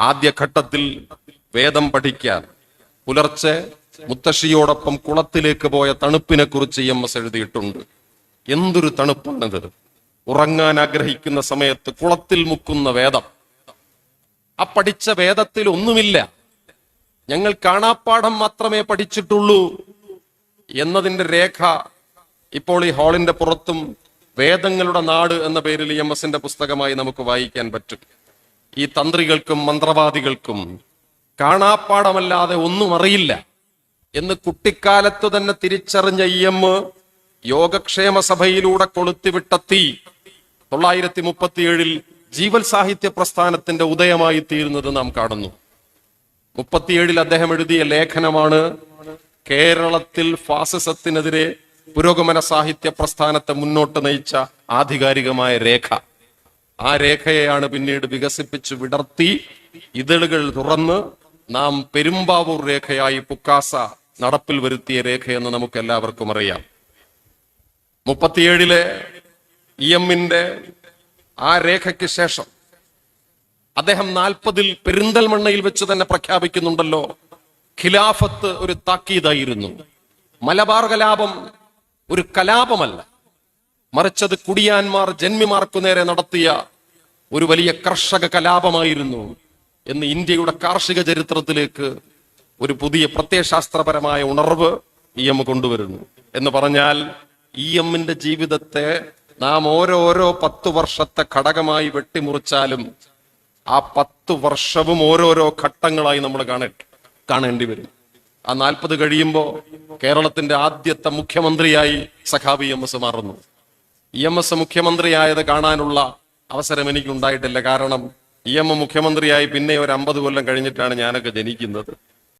ആദ്യഘട്ടത്തിൽ വേദം പഠിക്കാൻ പുലർച്ചെ മുത്തശ്ശിയോടൊപ്പം കുളത്തിലേക്ക് പോയ തണുപ്പിനെ കുറിച്ച് എം എസ് എഴുതിയിട്ടുണ്ട്. എന്തൊരു തണുപ്പാണിത്. ഉറങ്ങാൻ ആഗ്രഹിക്കുന്ന സമയത്ത് കുളത്തിൽ മുക്കുന്ന വേദം. ആ പഠിച്ച വേദത്തിൽ ഒന്നുമില്ല. ഞങ്ങൾ കാണാപ്പാഠം മാത്രമേ പഠിച്ചിട്ടുള്ളൂ എന്നതിന്റെ രേഖ ഇപ്പോൾ ഈ ഹാളിന്റെ പുറത്തും വേദങ്ങളുടെ നാട് എന്ന പേരിൽ എം എസിന്റെ പുസ്തകമായി നമുക്ക് വായിക്കാൻ പറ്റും. ഈ തന്ത്രികൾക്കും മന്ത്രവാദികൾക്കും കാണാപ്പാടമല്ലാതെ ഒന്നും അറിയില്ല എന്ന് കുട്ടിക്കാലത്തു തന്നെ തിരിച്ചറിഞ്ഞ ഇ എം യോഗക്ഷേമ സഭയിലൂടെ കൊളുത്തിവിട്ട തീ തൊള്ളായിരത്തി മുപ്പത്തിയേഴിൽ ജീവൽ സാഹിത്യ പ്രസ്ഥാനത്തിന്റെ ഉദയമായി തീരുന്നത് നാം കാണുന്നു. മുപ്പത്തിയേഴിൽ അദ്ദേഹം എഴുതിയ ലേഖനമാണ് കേരളത്തിൽ ഫാസിസത്തിനെതിരെ പുരോഗമന സാഹിത്യ പ്രസ്ഥാനത്തെ മുന്നോട്ട് നയിച്ച ആധികാരികമായ രേഖ. ആ രേഖയെയാണ് പിന്നീട് വികസിപ്പിച്ച് വിടർത്തി. ഇതളുകൾ തുറന്ന് നാം പെരുമ്പാവൂർ രേഖയായി പുക്കാസ നടപ്പിൽ വരുത്തിയ രേഖയെന്ന് നമുക്ക് എല്ലാവർക്കും അറിയാം. മുപ്പത്തിയേഴിലെ ഇ എമ്മിന്റെ ആ രേഖയ്ക്ക് ശേഷം അദ്ദേഹം നാൽപ്പതിൽ പെരിന്തൽമണ്ണയിൽ വെച്ച് തന്നെ പ്രഖ്യാപിക്കുന്നുണ്ടല്ലോ ഖിലാഫത്ത് ഒരു താക്കീതായിരുന്നു. മലബാർ കലാപം ഒരു കലാപമല്ല. മറിച്ചത് കുടിയാന്മാർ ജന്മിമാർക്കു നേരെ നടത്തിയ ഒരു വലിയ കർഷക കലാപമായിരുന്നു എന്ന് ഇന്ത്യയുടെ കാർഷിക ചരിത്രത്തിലേക്ക് ഒരു പുതിയ പ്രത്യയശാസ്ത്രപരമായ ഉണർവ് ഇ എം കൊണ്ടുവരുന്നു. എന്ന് പറഞ്ഞാൽ ഇ എമ്മിന്റെ ജീവിതത്തെ നാം ഓരോരോ പത്തു വർഷത്തെ ഘടകമായി വെട്ടിമുറിച്ചാലും ആ പത്ത് വർഷവും ഓരോരോ ഘട്ടങ്ങളായി നമ്മൾ കാണ കാണേണ്ടി വരും. ആ നാൽപ്പത് കഴിയുമ്പോൾ കേരളത്തിന്റെ ആദ്യത്തെ മുഖ്യമന്ത്രിയായി സഖാബി എം എസ് മാറുന്നു. ഇ എം എസ് മുഖ്യമന്ത്രിയായത് കാണാനുള്ള അവസരം എനിക്കുണ്ടായിട്ടില്ല. കാരണം ഇ എം മുഖ്യമന്ത്രിയായി പിന്നെ ഒരു അമ്പത് കൊല്ലം കഴിഞ്ഞിട്ടാണ് ഞാനൊക്കെ ജനിക്കുന്നത്.